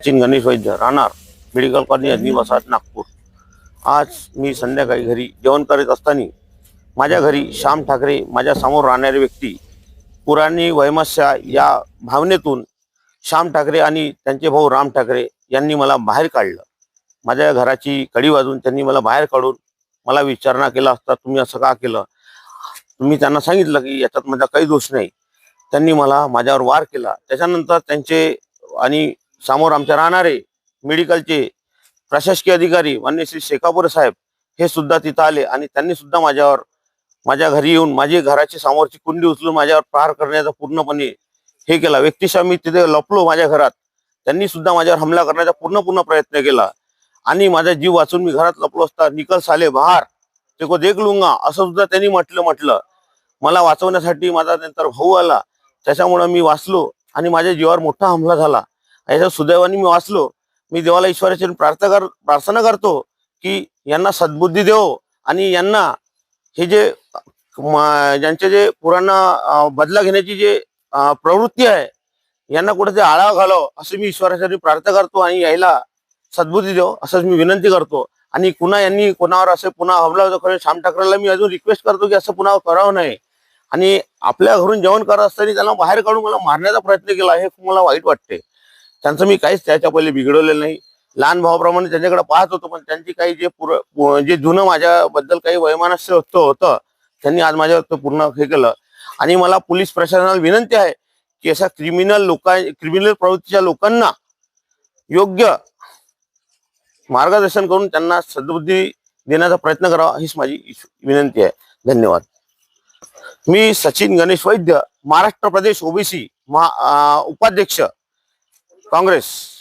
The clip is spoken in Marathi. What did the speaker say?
सचिन गणेश वैद्य राहणार. मेडिकल कॉलनी निवासात नागपूर. आज मी संध्याकाळी घरी जेवण करत असताना माझ्या घरी श्याम ठाकरे माझ्यासमोर राहणारे व्यक्ती पुराणी वैमस्या या भावनेतून श्याम ठाकरे आणि त्यांचे भाऊ राम ठाकरे यांनी मला बाहेर काढलं. माझ्या घराची कडी वाजून त्यांनी मला बाहेर काढून मला विचारणा केला असता तुम्ही असं का केलं? तुम्ही त्यांना सांगितलं की याच्यात माझा काही दोष नाही. त्यांनी मला माझ्यावर वार केला. त्याच्यानंतर त्यांचे आणि समोर आमच्या राहणारे मेडिकलचे प्रशासकीय अधिकारी मान्य श्री शेकापूर साहेब हे सुद्धा तिथं आले आणि त्यांनी सुद्धा माझ्यावर माझ्या घरी येऊन माझी घराची समोरची कुंडी उचलून माझ्यावर प्रहार करण्याचा पूर्णपणे हे केला. व्यक्तिशः मी तिथे लपलो माझ्या घरात. त्यांनी सुद्धा माझ्यावर हमला करण्याचा पूर्ण पूर्ण प्रयत्न केला. आणि माझा जीव वाचून मी घरात लपलो असता निकल साले बहार ते को देख लुंगा असं सुद्धा त्यांनी म्हटलं म्हटलं. मला वाचवण्यासाठी माझा नंतर भाऊ आला. त्याच्यामुळं मी वाचलो आणि माझ्या जीवावर मोठा हमला झाला. याच्या सुदैवाने मी वाचलो. मी देवाला ईश्वराची प्रार्थना कर प्रार्थना करतो की यांना सद्बुद्धी देव आणि यांना हे जे ज्यांचे जे पुराण बदला घेण्याची जे प्रवृत्ती आहे यांना कुठेतरी आळा घालाव असं मी ईश्वरासाठी प्रार्थना करतो आणि यायला सद्बुद्धी देव असंच मी विनंती करतो. आणि कुणा यांनी कोणावर असं पुन्हा हमला होतो खरं श्याम ठाकरेला मी अजून रिक्वेस्ट करतो की असं पुन्हा करावं नाही. आणि आपल्या घरून जेवण करत असताना त्यांना बाहेर काढून मला मारण्याचा प्रयत्न केला हे मला वाईट वाटते. त्यांचं मी काहीच त्याच्या पहिले बिघडवलेलं नाही. लहान भावाप्रमाणे त्यांच्याकडे पाहत होतो पण त्यांची काही जे पुर जे जुनं माझ्याबद्दल काही वयमानस्य होतं होतं त्यांनी आज माझ्यावर पूर्ण हे केलं. आणि मला पोलीस प्रशासनाला विनंती आहे की अशा क्रिमिनल लोकां क्रिमिनल प्रवृत्तीच्या लोकांना योग्य मार्गदर्शन करून त्यांना सद्बुद्धी देण्याचा प्रयत्न करावा हीच माझी विनंती आहे. धन्यवाद. मी सचिन गणेश वैद्य महाराष्ट्र प्रदेश ओबीसी महा उपाध्यक्ष. congress.